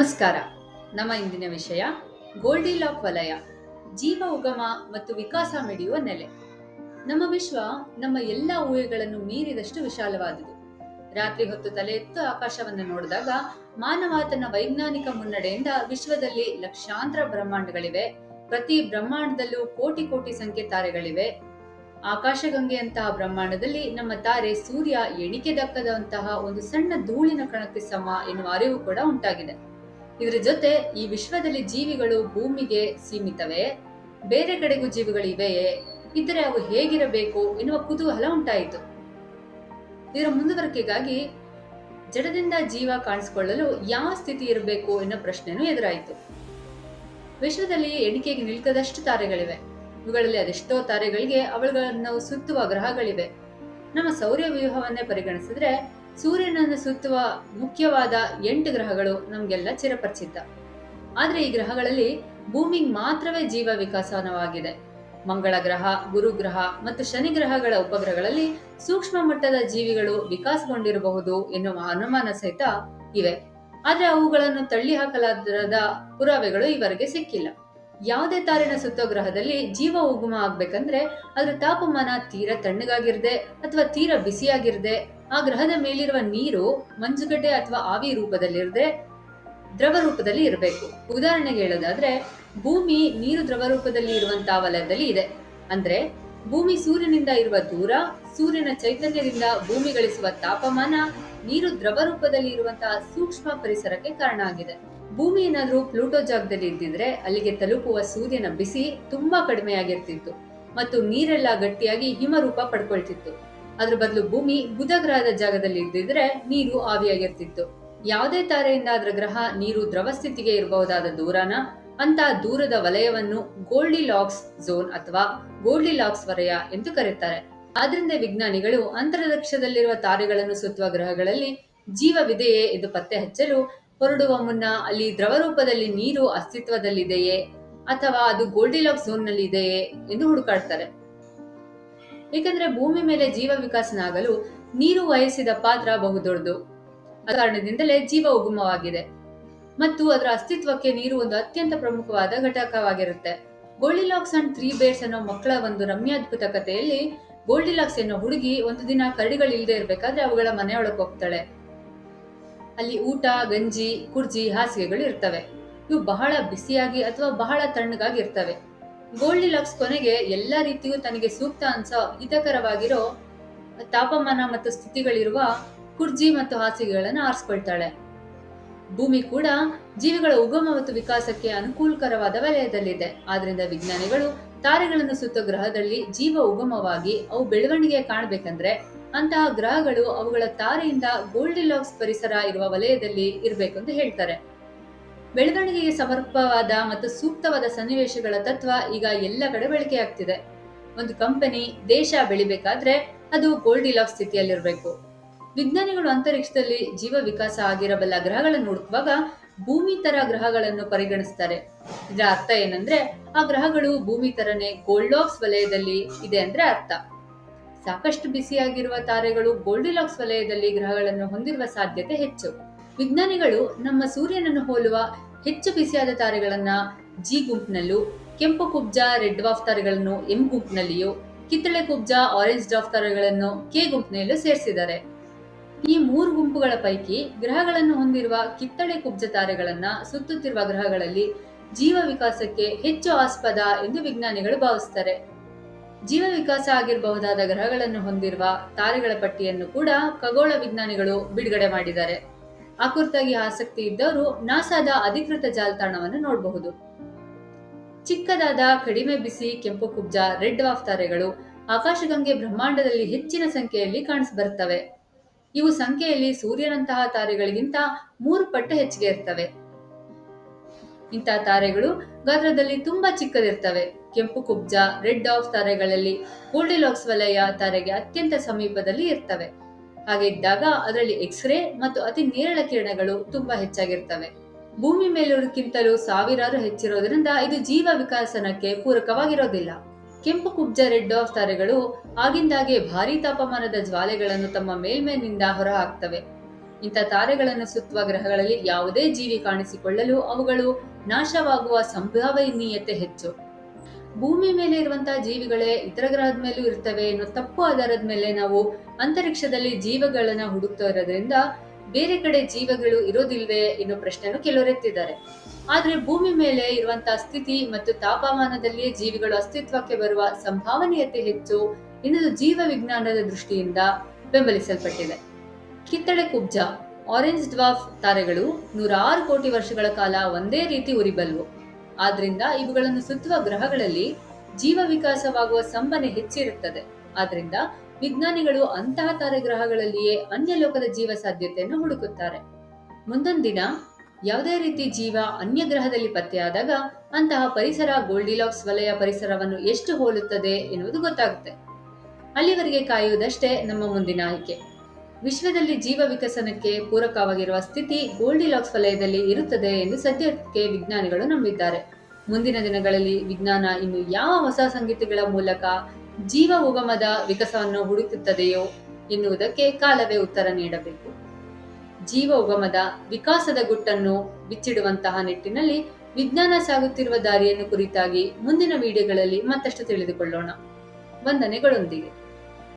ನಮಸ್ಕಾರ. ನಮ್ಮ ಇಂದಿನ ವಿಷಯ ಗೋಲ್ಡಿ ಲಾಕ್ ವಲಯ, ಜೀವ ಉಗಮ ಮತ್ತು ವಿಕಾಸ ಮಿಡಿಯುವ ನೆಲೆ. ನಮ್ಮ ವಿಶ್ವ ನಮ್ಮ ಎಲ್ಲ ಊಹೆಗಳನ್ನು ಮೀರಿದಷ್ಟು ವಿಶಾಲವಾದುದು. ರಾತ್ರಿ ಹೊತ್ತು ತಲೆ ಎತ್ತು ಆಕಾಶವನ್ನು ನೋಡಿದಾಗ ಮಾನವ ತನ್ನ ವೈಜ್ಞಾನಿಕ ಮುನ್ನಡೆಯಿಂದ ವಿಶ್ವದಲ್ಲಿ ಲಕ್ಷಾಂತರ ಬ್ರಹ್ಮಾಂಡಗಳಿವೆ. ಪ್ರತಿ ಬ್ರಹ್ಮಾಂಡದಲ್ಲೂ ಕೋಟಿ ಕೋಟಿ ಸಂಖ್ಯೆ ತಾರೆಗಳಿವೆ. ಆಕಾಶಗಂಗೆಯಂತಹ ಬ್ರಹ್ಮಾಂಡದಲ್ಲಿ ನಮ್ಮ ತಾರೆ ಸೂರ್ಯ ಎಣಿಕೆ ದಕ್ಕದಂತಹ ಒಂದು ಸಣ್ಣ ಧೂಳಿನ ಕಣಕ್ಕೆ ಸಮ ಎನ್ನುವ ಅರಿವು ಕೂಡ ಉಂಟಾಗಿದೆ. ಇದರ ಜೊತೆ ಈ ವಿಶ್ವದಲ್ಲಿ ಜೀವಿಗಳು ಭೂಮಿಗೆ ಸೀಮಿತವೇ? ಬೇರೆ ಕಡೆಗೂ ಜೀವಿಗಳಿವೆಯೇ ಇದ್ದರೆ ಅವು ಹೇಗಿರಬೇಕು ಎನ್ನುವ ಕುತೂಹಲ ಉಂಟಾಯಿತು. ಇದರ ಮುಂದುವರಿಕೆಗಾಗಿ ಜಡದಿಂದ ಜೀವ ಕಾಣಿಸಿಕೊಳ್ಳಲು ಯಾವ ಸ್ಥಿತಿ ಇರಬೇಕು ಎನ್ನುವ ಪ್ರಶ್ನೆನೂ ಎದುರಾಯಿತು. ವಿಶ್ವದಲ್ಲಿ ಎಣಿಕೆಗೆ ನಿಲ್ಕದಷ್ಟು ತಾರೆಗಳಿವೆ. ಇವುಗಳಲ್ಲಿ ಅದೆಷ್ಟೋ ತಾರೆಗಳಿಗೆ ಅವುಗಳನ್ನು ಸುತ್ತುವ ಗ್ರಹಗಳಿವೆ. ನಮ್ಮ ಸೌರ್ಯ ವ್ಯೂಹವನ್ನೇ ಪರಿಗಣಿಸಿದ್ರೆ ಸೂರ್ಯನನ್ನು ಸುತ್ತುವ ಮುಖ್ಯವಾದ ಎಂಟು ಗ್ರಹಗಳು ನಮಗೆಲ್ಲ ಚಿರಪರಿಚಿತ. ಆದ್ರೆ ಈ ಗ್ರಹಗಳಲ್ಲಿ ಭೂಮಿಗೆ ಮಾತ್ರವೇ ಜೀವ ವಿಕಾಸನವಾಗಿದೆ. ಮಂಗಳ ಗ್ರಹ ಗುರುಗ್ರಹ ಮತ್ತು ಶನಿ ಗ್ರಹಗಳ ಉಪಗ್ರಹಗಳಲ್ಲಿ ಸೂಕ್ಷ್ಮ ಮಟ್ಟದ ಜೀವಿಗಳು ವಿಕಾಸಗೊಂಡಿರಬಹುದು ಎನ್ನುವ ಅನುಮಾನ ಸಹಿತ ಇವೆ. ಆದ್ರೆ ಅವುಗಳನ್ನು ತಳ್ಳಿ ಹಾಕಲಾದ ಪುರಾವೆಗಳು ಈವರೆಗೆ ಸಿಕ್ಕಿಲ್ಲ. ಯಾವುದೇ ತಾರಿನ ಸುತ್ತೋ ಗ್ರಹದಲ್ಲಿ ಜೀವ ಉಗುಮ ಆಗ್ಬೇಕಂದ್ರೆ ಅದರ ತಾಪಮಾನ ತೀರಾ ತಣ್ಣಗಾಗಿರದೆ ಅಥವಾ ತೀರ ಬಿಸಿಯಾಗಿರದೆ ಆ ಗ್ರಹದ ಮೇಲಿರುವ ನೀರು ಮಂಜುಗಡ್ಡೆ ಅಥವಾ ಆವಿ ರೂಪದಲ್ಲಿರದೆ ದ್ರವ ರೂಪದಲ್ಲಿ ಇರಬೇಕು. ಉದಾಹರಣೆಗೆ ಹೇಳೋದಾದ್ರೆ, ಭೂಮಿ ನೀರು ದ್ರವ ರೂಪದಲ್ಲಿ ಇರುವಂತಹ ವಲಯದಲ್ಲಿ ಇದೆ. ಅಂದ್ರೆ, ಭೂಮಿ ಸೂರ್ಯನಿಂದ ಇರುವ ದೂರ, ಸೂರ್ಯನ ಚೈತನ್ಯದಿಂದ ಭೂಮಿ ಗಳಿಸುವ ತಾಪಮಾನ ನೀರು ದ್ರವ ರೂಪದಲ್ಲಿ ಇರುವಂತಹ ಸೂಕ್ಷ್ಮ ಪರಿಸರಕ್ಕೆ ಕಾರಣ ಆಗಿದೆ. ಭೂಮಿ ಏನಾದ್ರೂ ಪ್ಲೂಟೋ ಜಾಗದಲ್ಲಿ ಇದ್ದಿದ್ರೆ ಅಲ್ಲಿಗೆ ತಲುಪುವ ಸೂರ್ಯನ ಬಿಸಿ ತುಂಬಾ ಕಡಿಮೆಯಾಗಿರ್ತಿತ್ತು. ಮತ್ತು ನೀರೆಲ್ಲ ಗಟ್ಟಿಯಾಗಿ ಹಿಮರೂಪ ಪಡ್ಕೊಳ್ತಿತ್ತು. ಅದ್ರ ಬದಲು ಭೂಮಿ ಬುಧ ಗ್ರಹದ ಜಾಗದಲ್ಲಿ ಇದ್ದಿದ್ರೆ ನೀರು ಆವಿಯಾಗಿರ್ತಿತ್ತು. ಯಾವುದೇ ತಾರೆಯಿಂದ ಅದರ ಗ್ರಹ ನೀರು ದ್ರವ ಸ್ಥಿತಿಗೆ ಇರಬಹುದಾದ ದೂರನ ಅಂತ ದೂರದ ವಲಯವನ್ನು ಗೋಲ್ಡಿ ಲಾಕ್ಸ್ ಝೋನ್ ಅಥವಾ ಗೋಲ್ಡಿ ಲಾಕ್ಸ್ ವಲಯ ಎಂದು ಕರೆಯುತ್ತಾರೆ. ಆದ್ರಿಂದ ವಿಜ್ಞಾನಿಗಳು ಅಂತರಿಕ್ಷದಲ್ಲಿರುವ ತಾರೆಗಳನ್ನು ಸುತ್ತುವ ಗ್ರಹಗಳಲ್ಲಿ ಜೀವವಿದೆಯೇ ಎಂದು ಪತ್ತೆ ಹಚ್ಚಲು ಹೊರಡುವ ಮುನ್ನ ಅಲ್ಲಿ ದ್ರವ ರೂಪದಲ್ಲಿ ನೀರು ಅಸ್ತಿತ್ವದಲ್ಲಿದೆಯೇ ಅಥವಾ ಅದು ಗೋಲ್ಡಿಲಾಕ್ ಝೋನ್ನಲ್ಲಿ ಇದೆಯೇ ಎಂದು ಹುಡುಕಾಡ್ತಾರೆ. ಏಕೆಂದ್ರೆ ಭೂಮಿ ಮೇಲೆ ಜೀವ ವಿಕಾಸನ ಆಗಲು ನೀರು ವಹಿಸಿದ ಪಾತ್ರ ಬಹುದೊಡ್ಡದು. ಕಾರಣದಿಂದಲೇ ಜೀವ ಉಗಮವಾಗಿದೆ. ಮತ್ತು ಅದರ ಅಸ್ತಿತ್ವಕ್ಕೆ ನೀರು ಒಂದು ಅತ್ಯಂತ ಪ್ರಮುಖವಾದ ಘಟಕವಾಗಿರುತ್ತೆ. ಗೋಲ್ಡಿಲಾಕ್ಸ್ ಅಂಡ್ ತ್ರೀ ಬೇರ್ಸ್ ಅನ್ನೋ ಮಕ್ಕಳ ಒಂದು ರಮ್ಯಾದ್ಭುತ ಕಥೆಯಲ್ಲಿ ಗೋಲ್ಡಿಲಾಕ್ಸ್ ಎನ್ನೋ ಹುಡುಗಿ ಒಂದು ದಿನ ಕರಡಿಗಳು ಇಲ್ಲದೆ ಇರಬೇಕಾದ್ರೆ ಅವುಗಳ ಮನೆಯೊಳಗೆ ಹೋಗ್ತಾಳೆ. ಅಲ್ಲಿ ಊಟ, ಗಂಜಿ, ಕುರ್ಜಿ, ಹಾಸಿಗೆಗಳು ಇರ್ತವೆ. ಇವು ಬಹಳ ಬಿಸಿಯಾಗಿ ಅಥವಾ ಬಹಳ ತಣ್ಣಗಾಗಿ ಇರ್ತವೆ ಗೋಲ್ಡಿ ಲಾಕ್ಸ್ ಕೊನೆಗೆ ಎಲ್ಲ ರೀತಿಯೂ ತನಗೆ ಸೂಕ್ತ ಅನ್ಸೋ ಹಿತಕರವಾಗಿರೋ ತಾಪಮಾನ ಮತ್ತು ಸ್ಥಿತಿಗಳಿರುವ ಕುರ್ಜಿ ಮತ್ತು ಹಾಸಿಗೆಗಳನ್ನು ಆರಿಸ್ಕೊಳ್ತಾಳೆ. ಭೂಮಿ ಕೂಡ ಜೀವಿಗಳ ಉಗಮ ಮತ್ತು ವಿಕಾಸಕ್ಕೆ ಅನುಕೂಲಕರವಾದ ವಲಯದಲ್ಲಿದೆ. ಆದ್ರಿಂದ ವಿಜ್ಞಾನಿಗಳು ತಾರೆಗಳನ್ನು ಸುತ್ತ ಗ್ರಹದಲ್ಲಿ ಜೀವ ಉಗಮವಾಗಿ ಅವು ಬೆಳವಣಿಗೆ ಕಾಣಬೇಕಂದ್ರೆ ಅಂತಹ ಗ್ರಹಗಳು ಅವುಗಳ ತಾರೆಯಿಂದ ಗೋಲ್ಡಿಲಾಕ್ಸ್ ಪರಿಸರ ಇರುವ ವಲಯದಲ್ಲಿ ಇರಬೇಕು ಅಂತ ಹೇಳ್ತಾರೆ. ಬೆಳವಣಿಗೆಗೆ ಸಮರ್ಪವಾದ ಮತ್ತು ಸೂಕ್ತವಾದ ಸನ್ನಿವೇಶಗಳ ತತ್ವ ಈಗ ಎಲ್ಲ ಕಡೆ ಬಳಕೆಯಾಗ್ತಿದೆ ಒಂದು ಕಂಪನಿ ದೇಶ ಬೆಳಿಬೇಕಾದ್ರೆ ಅದು ಗೋಲ್ಡಿಲಾಕ್ಸ್ ಸ್ಥಿತಿಯಲ್ಲಿರಬೇಕು. ವಿಜ್ಞಾನಿಗಳು ಅಂತರಿಕ್ಷದಲ್ಲಿ ಜೀವ ವಿಕಾಸ ಆಗಿರಬಲ್ಲ ಗ್ರಹಗಳನ್ನು ಹುಡುಕುವಾಗ ಭೂಮಿ ತರ ಗ್ರಹಗಳನ್ನು ಪರಿಗಣಿಸ್ತಾರೆ. ಇದರ ಅರ್ಥ ಏನಂದ್ರೆ ಆ ಗ್ರಹಗಳು ಭೂಮಿ ತರನೇ ಗೋಲ್ಡಾಕ್ಸ್ ವಲಯದಲ್ಲಿ ಇದೆ ಅಂದ್ರೆ ಅರ್ಥ. ಸಾಕಷ್ಟು ಬಿಸಿಯಾಗಿರುವ ತಾರೆಗಳು ಗೋಲ್ಡಿಲಾಕ್ಸ್ ವಲಯದಲ್ಲಿ ಗ್ರಹಗಳನ್ನು ಹೊಂದಿರುವ ಸಾಧ್ಯತೆ ಹೆಚ್ಚು. ವಿಜ್ಞಾನಿಗಳು ನಮ್ಮ ಸೂರ್ಯನನ್ನು ಹೋಲುವ ಹೆಚ್ಚು ಬಿಸಿಯಾದ ತಾರೆಗಳನ್ನು ಜಿ ಗುಂಪಿನಲ್ಲೂ, ಕೆಂಪು ಕುಬ್ಜ, ರೆಡ್ ವಾಫ್ ತಾರೆಗಳನ್ನು ಎಂ ಗುಂಪಿನಲ್ಲಿಯೂ, ಕಿತ್ತಳೆ ಕುಬ್ಜ, ಆರೆಂಜ್ ಡಾಫ್ ತಾರೆಗಳನ್ನು ಕೆ ಗುಂಪಿನಲ್ಲೂ ಸೇರಿಸಿದ್ದಾರೆ. ಈ ಮೂರು ಗುಂಪುಗಳ ಪೈಕಿ ಗ್ರಹಗಳನ್ನು ಹೊಂದಿರುವ ಕಿತ್ತಳೆ ಕುಬ್ಜ ತಾರೆಗಳನ್ನ ಸುತ್ತುತ್ತಿರುವ ಗ್ರಹಗಳಲ್ಲಿ ಜೀವ ವಿಕಾಸಕ್ಕೆ ಹೆಚ್ಚು ಆಸ್ಪದ ಎಂದು ವಿಜ್ಞಾನಿಗಳು ಭಾವಿಸ್ತಾರೆ. ಜೀವ ವಿಕಾಸ ಆಗಿರಬಹುದಾದ ಗ್ರಹಗಳನ್ನು ಹೊಂದಿರುವ ತಾರೆಗಳ ಪಟ್ಟಿಯನ್ನು ಕೂಡ ಖಗೋಳ ವಿಜ್ಞಾನಿಗಳು ಬಿಡುಗಡೆ ಮಾಡಿದ್ದಾರೆ. ಆ ಕುರಿತಾಗಿ ಆಸಕ್ತಿ ಇದ್ದವರು ನಾಸಾದ ಅಧಿಕೃತ ಜಾಲತಾಣವನ್ನು ನೋಡಬಹುದು. ಚಿಕ್ಕದಾದ, ಕಡಿಮೆ ಬಿಸಿ, ಕೆಂಪು ಕುಬ್ಜ, ರೆಡ್ ವಾಫ್ ತಾರೆಗಳು ಆಕಾಶಗಂಗೆ ಬ್ರಹ್ಮಾಂಡದಲ್ಲಿ ಹೆಚ್ಚಿನ ಸಂಖ್ಯೆಯಲ್ಲಿ ಕಾಣಿಸ್ಬರ್ತವೆ ಇವು ಸಂಖ್ಯೆಯಲ್ಲಿ ಸೂರ್ಯನಂತಹ ತಾರೆಗಳಿಗಿಂತ ಮೂರು ಪಟ್ಟು ಹೆಚ್ಚಿಗೆ ಇರ್ತವೆ. ಇಂತಹ ತಾರೆಗಳು ಗಾತ್ರದಲ್ಲಿ ತುಂಬಾ ಚಿಕ್ಕದಿರ್ತವೆ. ಕೆಂಪು ಕುಬ್ಜ, ರೆಡ್ ಆಫ್ ತಾರೆಗಳಲ್ಲಿ ಗೋಲ್ಡಿಲಾಕ್ಸ್ ವಲಯ ತಾರೆಗೆ ಅತ್ಯಂತ ಸಮೀಪದಲ್ಲಿ ಇರ್ತವೆ. ಹಾಗೆ ಇದ್ದಾಗ ಅದರಲ್ಲಿ ಎಕ್ಸ್ರೇ ಮತ್ತು ಅತಿ ನೇರಳ ಕಿರಣಗಳು ತುಂಬಾ ಹೆಚ್ಚಾಗಿರ್ತವೆ. ಭೂಮಿ ಮೇಲಿರೋದಕ್ಕಿಂತಲೂ ಸಾವಿರಾರು ಹೆಚ್ಚಿರೋದ್ರಿಂದ ಇದು ಜೀವ ವಿಕಾಸನಕ್ಕೆ ಪೂರಕವಾಗಿರೋದಿಲ್ಲ. ಕೆಂಪು ಕುಬ್ಜ ರೆಡ್ ಆಫ್ ತಾರೆಗಳು ಆಗಿಂದಾಗೆ ಭಾರೀ ತಾಪಮಾನದ ಜ್ವಾಲೆಗಳನ್ನು ತಮ್ಮ ಮೇಲ್ಮೇನಿಂದ ಹೊರಹಾಕ್ತವೆ. ಇಂಥ ತಾರೆಗಳನ್ನು ಸುತ್ತುವ ಗ್ರಹಗಳಲ್ಲಿ ಯಾವುದೇ ಜೀವಿ ಕಾಣಿಸಿಕೊಳ್ಳಲು ಅವುಗಳು ನಾಶವಾಗುವ ಸಂಭವನೀಯತೆ ಹೆಚ್ಚು. ಭೂಮಿ ಮೇಲೆ ಇರುವಂತಹ ಜೀವಿಗಳೇ ಇತರ ಗ್ರಹದ ಮೇಲೂ ಇರ್ತವೆ ಅನ್ನೋ ತಪ್ಪು ಆಧಾರದ ಮೇಲೆ ನಾವು ಅಂತರಿಕ್ಷದಲ್ಲಿ ಜೀವಗಳನ್ನ ಹುಡುಕ್ತಾ ಇರೋದ್ರಿಂದ ಬೇರೆ ಕಡೆ ಜೀವಗಳು ಇರೋದಿಲ್ವೇ ಅನ್ನೋ ಪ್ರಶ್ನೆಯನ್ನು ಕೆಲವರು ಎತ್ತಿದ್ದಾರೆ. ಆದ್ರೆ ಭೂಮಿ ಮೇಲೆ ಇರುವಂತಹ ಸ್ಥಿತಿ ಮತ್ತು ತಾಪಮಾನದಲ್ಲಿಯೇ ಜೀವಿಗಳು ಅಸ್ತಿತ್ವಕ್ಕೆ ಬರುವ ಸಂಭಾವನೀಯತೆ ಹೆಚ್ಚು ಇನ್ನೊಂದು ಜೀವ ವಿಜ್ಞಾನದ ದೃಷ್ಟಿಯಿಂದ ಬೆಂಬಲಿಸಲ್ಪಟ್ಟಿದೆ. ಕಿತ್ತಳೆ ಕುಬ್ಜ ಆರೆಂಜ್ ಡ್ವಾಫ್ ತಾರೆಗಳು ನೂರಾರು ಕೋಟಿ ವರ್ಷಗಳ ಕಾಲ ಒಂದೇ ರೀತಿ ಉರಿಬಲ್ವು. ಆದ್ರಿಂದ ಇವುಗಳನ್ನು ಸುತ್ತುವ ಗ್ರಹಗಳಲ್ಲಿ ಜೀವ ವಿಕಾಸವಾಗುವ ಸಂಭನೆ ಹೆಚ್ಚಿರುತ್ತದೆ. ಆದ್ರಿಂದ ವಿಜ್ಞಾನಿಗಳು ಅಂತಹ ತಾರೆ ಗ್ರಹಗಳಲ್ಲಿಯೇ ಅನ್ಯ ಲೋಕದ ಜೀವ ಸಾಧ್ಯತೆಯನ್ನು ಹುಡುಕುತ್ತಾರೆ. ಮುಂದೊಂದು ದಿನ, ಯಾವುದೇ ರೀತಿ ಜೀವ ಅನ್ಯ ಗ್ರಹದಲ್ಲಿ ಪತ್ತೆಯಾದಾಗ, ಅಂತಹ ಪರಿಸರ ಗೋಲ್ಡಿಲಾಕ್ಸ್ ವಲಯ ಪರಿಸರವನ್ನು ಎಷ್ಟು ಹೋಲುತ್ತದೆ ಎನ್ನುವುದು ಗೊತ್ತಾಗುತ್ತೆ. ಅಲ್ಲಿವರೆಗೆ ಕಾಯುವುದಷ್ಟೇ ನಮ್ಮ ಮುಂದಿನ ಆಯ್ಕೆ. ವಿಶ್ವದಲ್ಲಿ ಜೀವ ವಿಕಸನಕ್ಕೆ ಪೂರಕವಾಗಿರುವ ಸ್ಥಿತಿ ಗೋಲ್ಡಿಲಾಕ್ಸ್ ವಲಯದಲ್ಲಿ ಇರುತ್ತದೆ ಎಂದು ಸದ್ಯಕ್ಕೆ ವಿಜ್ಞಾನಿಗಳು ನಂಬಿದ್ದಾರೆ. ಮುಂದಿನ ದಿನಗಳಲ್ಲಿ ವಿಜ್ಞಾನ ಇನ್ನು ಯಾವ ಹೊಸ ಸಂಗೀತಗಳ ಮೂಲಕ ಜೀವ ಉಗಮದ ವಿಕಸವನ್ನು ಹುಡುಕುತ್ತದೆಯೋ ಎನ್ನುವುದಕ್ಕೆ ಕಾಲವೇ ಉತ್ತರ ನೀಡಬೇಕು. ಜೀವ ಉಗಮದ ವಿಕಾಸದ ಗುಟ್ಟನ್ನು ಬಿಚ್ಚಿಡುವಂತಹ ನಿಟ್ಟಿನಲ್ಲಿ ವಿಜ್ಞಾನ ಸಾಗುತ್ತಿರುವ ದಾರಿಯನ್ನು ಕುರಿತಾಗಿ ಮುಂದಿನ ವಿಡಿಯೋಗಳಲ್ಲಿ ಮತ್ತಷ್ಟು ತಿಳಿದುಕೊಳ್ಳೋಣ. ವಂದನೆಗಳೊಂದಿಗೆ.